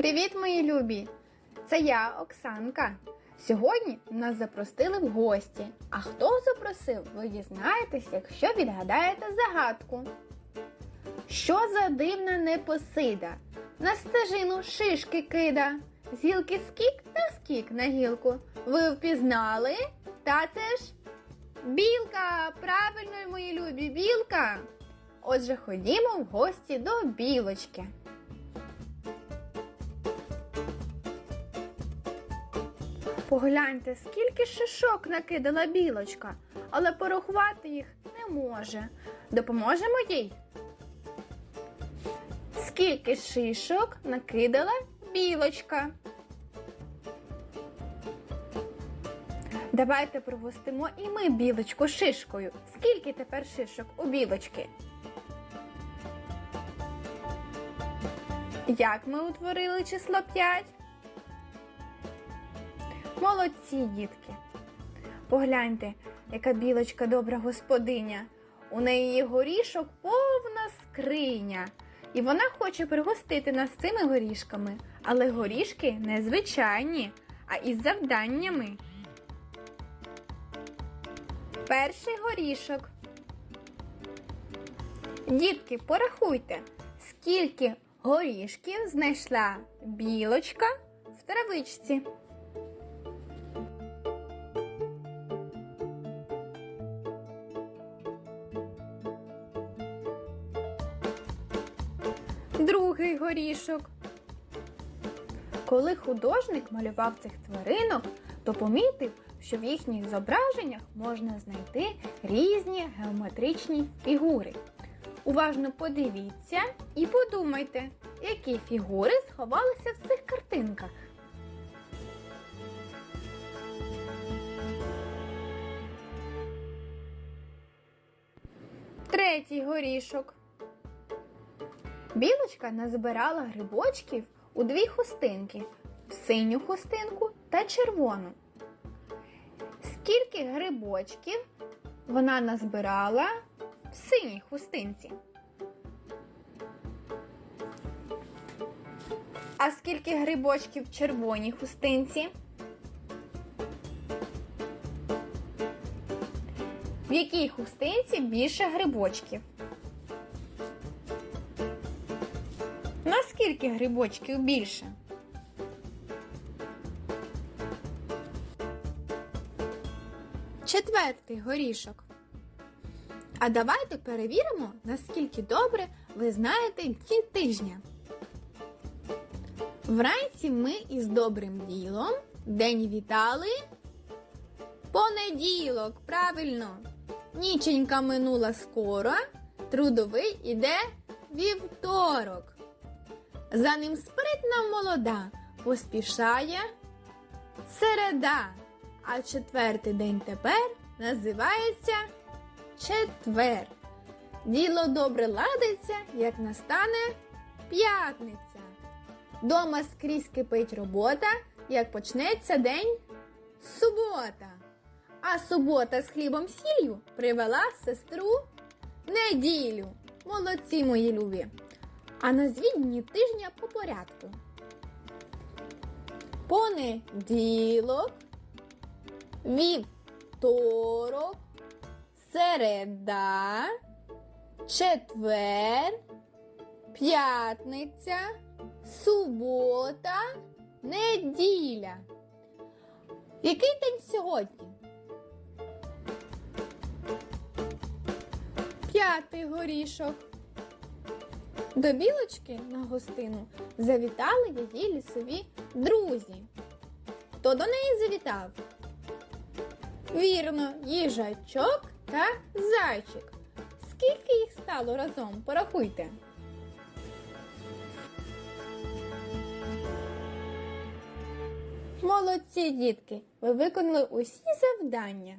Привіт, мої любі! Це я, Оксанка. Сьогодні нас запросили в гості. А хто запросив, ви дізнаєтесь, якщо відгадаєте загадку. Що за дивна непосида? На стежину шишки кида. З гілки скік та скік на гілку. Ви впізнали? Та це ж білка! Правильно, мої любі, білка! Отже, ходімо в гості до білочки. Погляньте, скільки шишок накидала білочка, але порахувати їх не може. Допоможемо їй. Скільки шишок накидала білочка? Давайте пригостимо і ми білочку шишкою. Скільки тепер шишок у білочки? Як ми утворили число 5? Молодці, дітки. Погляньте, яка білочка добра господиня. У неї горішок повна скриня. І вона хоче пригостити нас цими горішками. Але горішки не звичайні, а із завданнями. Перший горішок. Дітки, порахуйте, скільки горішків знайшла білочка в травичці. Другий горішок. Коли художник малював цих тваринок, то помітив, що в їхніх зображеннях можна знайти різні геометричні фігури. Уважно подивіться і подумайте, які фігури сховалися в цих картинках. Третій горішок. Білочка назбирала грибочків у дві хустинки синю хустинку та червону. Скільки грибочків вона назбирала в синій хустинці? А скільки грибочків в червоній хустинці? В якій хустинці більше грибочків? Наскільки грибочків більше? Четвертий горішок. А давайте перевіримо, наскільки добре ви знаєте дні тижня. Вранці ми із добрим ділом день вітали. Понеділок, правильно. Ніченька минула скоро, трудовий іде вівторок. За ним спритна молода поспішає середа, а четвертий день тепер називається четвер. Діло добре ладиться, як настане п'ятниця. Дома скрізь кипить робота, як почнеться день субота. А субота з хлібом сіллю привела сестру неділю. Молодці мої любі. А назвіть дні тижня по порядку. Понеділок, вівторок, середа, четвер, п'ятниця, субота, неділя. Який день сьогодні? П'ятий горішок. До білочки на гостину завітали її лісові друзі. Хто до неї завітав? Вірно, їжачок та зайчик. Скільки їх стало разом? Порахуйте. Молодці, дітки! Ви виконали усі завдання.